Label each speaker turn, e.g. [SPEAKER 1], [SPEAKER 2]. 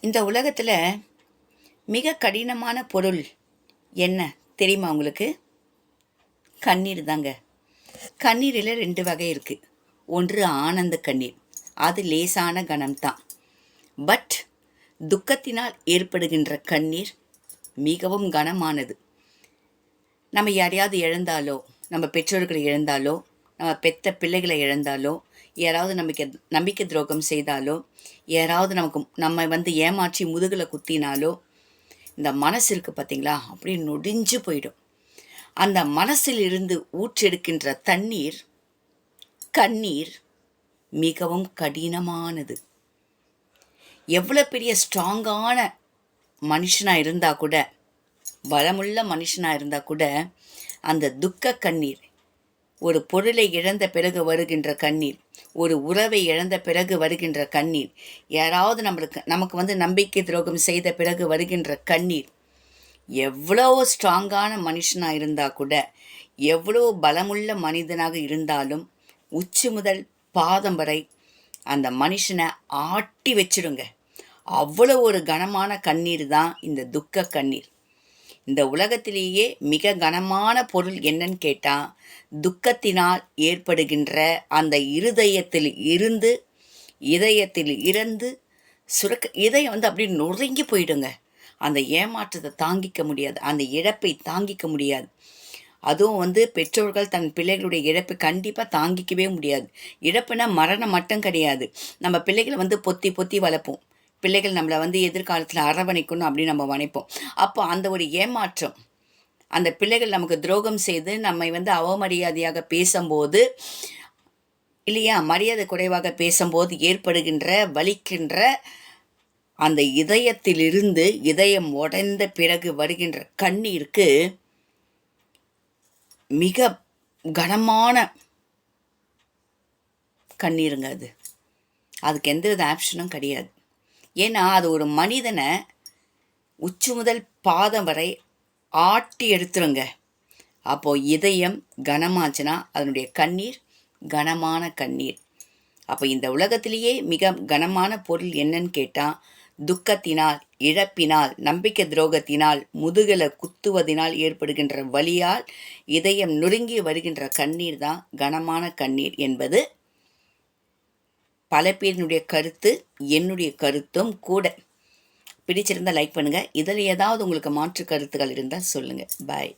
[SPEAKER 1] இந்த உலகத்தில் மிக கடினமான பொருள் என்ன தெரியுமா உங்களுக்கு? கண்ணீர் தாங்க. கண்ணீரில் ரெண்டு வகை இருக்குது ஒன்று ஆனந்த கண்ணீர். அது லேசான கணம்தான் பட் துக்கத்தினால் ஏற்படுகின்ற கண்ணீர் மிகவும் கனமானது. நம்ம யாரையாவது இழந்தாலோ நம்ம பெற்றோர்களை இழந்தாலோ நம்ம பெத்த பிள்ளைகளை இழந்தாலோ யாராவது நம்பிக்கை நம்பிக்கை துரோகம் செய்தாலோ யாராவது நமக்கு நம்ம வந்து ஏமாற்றி முதுகில் குத்தினாலோ இந்த மனசு இருக்குது பார்த்தீங்களா அப்படி நொடிஞ்சு போயிடும். அந்த மனசில் இருந்து ஊற்றெடுக்கின்ற தண்ணீர் கண்ணீர் மிகவும் கடினமானது. எவ்வளோ பெரிய ஸ்ட்ராங்கான மனுஷனாக இருந்தால் கூட பலமுள்ள மனுஷனாக இருந்தால் கூட அந்த துக்க கண்ணீர் ஒரு பொருளை இழந்த பிறகு வருகின்ற கண்ணீர். ஒரு உறவை இழந்த பிறகு வருகின்ற கண்ணீர். யாராவது நம்மளுக்கு நமக்கு வந்து நம்பிக்கை துரோகம் செய்த பிறகு வருகின்ற கண்ணீர். எவ்வளோ ஸ்ட்ராங்கான மனுஷனாக இருந்தால் கூட எவ்வளோ பலமுள்ள மனிதனாக இருந்தாலும் உச்சி முதல் பாதம் வரை அந்த மனுஷனை ஆட்டி வச்சிடுங்க. அவ்வளோ ஒரு கனமான கண்ணீர் தான் இந்த துக்க கண்ணீர். இந்த உலகத்திலேயே மிக கனமான பொருள் என்னன்னு கேட்டால் துக்கத்தினால் ஏற்படுகின்ற அந்த இருதயத்தில் இருந்து இதயத்தில் இறந்து சுரக்க இதயம் வந்து அப்படியே நொறுங்கி போயிடுங்க. அந்த ஏமாற்றத்தை தாங்கிக்க முடியாது அந்த இழப்பை தாங்கிக்க முடியாது. அதுவும் வந்து பெற்றோர்கள் தன் பிள்ளைகளுடைய இழப்பை கண்டிப்பாக தாங்கிக்கவே முடியாது. இழப்புனா மரணம் மட்டும் கிடையாது. நம்ம பிள்ளைகளை வந்து பொத்தி பொத்தி வளர்ப்போம். பிள்ளைகள் நம்மளை வந்து எதிர்காலத்தில் அரவணைக்கணும் அப்படின்னு நம்ம நினைப்போம் அப்போ அந்த ஒரு ஏமாற்றம் அந்த பிள்ளைகள் நமக்கு துரோகம் செய்து நம்மை வந்து அவமரியாதையாக பேசும்போது இல்லையா மரியாதை குறைவாக பேசும்போது ஏற்படுகின்ற வலிக்கின்ற அந்த இதயத்திலிருந்து இதயம் உடைந்த பிறகு வருகின்ற கண்ணீருக்கு மிக கனமான கண்ணீருங்க அது. அதுக்கு எந்த வித ஆப்ஷனும் கிடையாது. ஏன்னா அது ஒரு மனிதனை உச்சி முதல் பாதம் வரை ஆட்டி எடுத்துருங்க. அப்போது இதயம் கனமாச்சுன்னா அதனுடைய கண்ணீர் கனமான கண்ணீர். அப்போ இந்த உலகத்திலேயே மிக கனமான பொருள் என்னன்னு கேட்டால் துக்கத்தினால் இழப்பினால் நம்பிக்கை துரோகத்தினால் முதுகலை குத்துவதினால் ஏற்படுகின்ற வழியால் இதயம் நொறுங்கி வருகின்ற கண்ணீர் தான் கனமான கண்ணீர் என்பது பல பேரினுடைய கருத்து என்னுடைய கருத்தும் கூட பிடிச்சிருந்தால் லைக் பண்ணுங்கள் இதில் ஏதாவது உங்களுக்கு மாற்று கருத்துக்கள் இருந்தால் சொல்லுங்கள் பாய்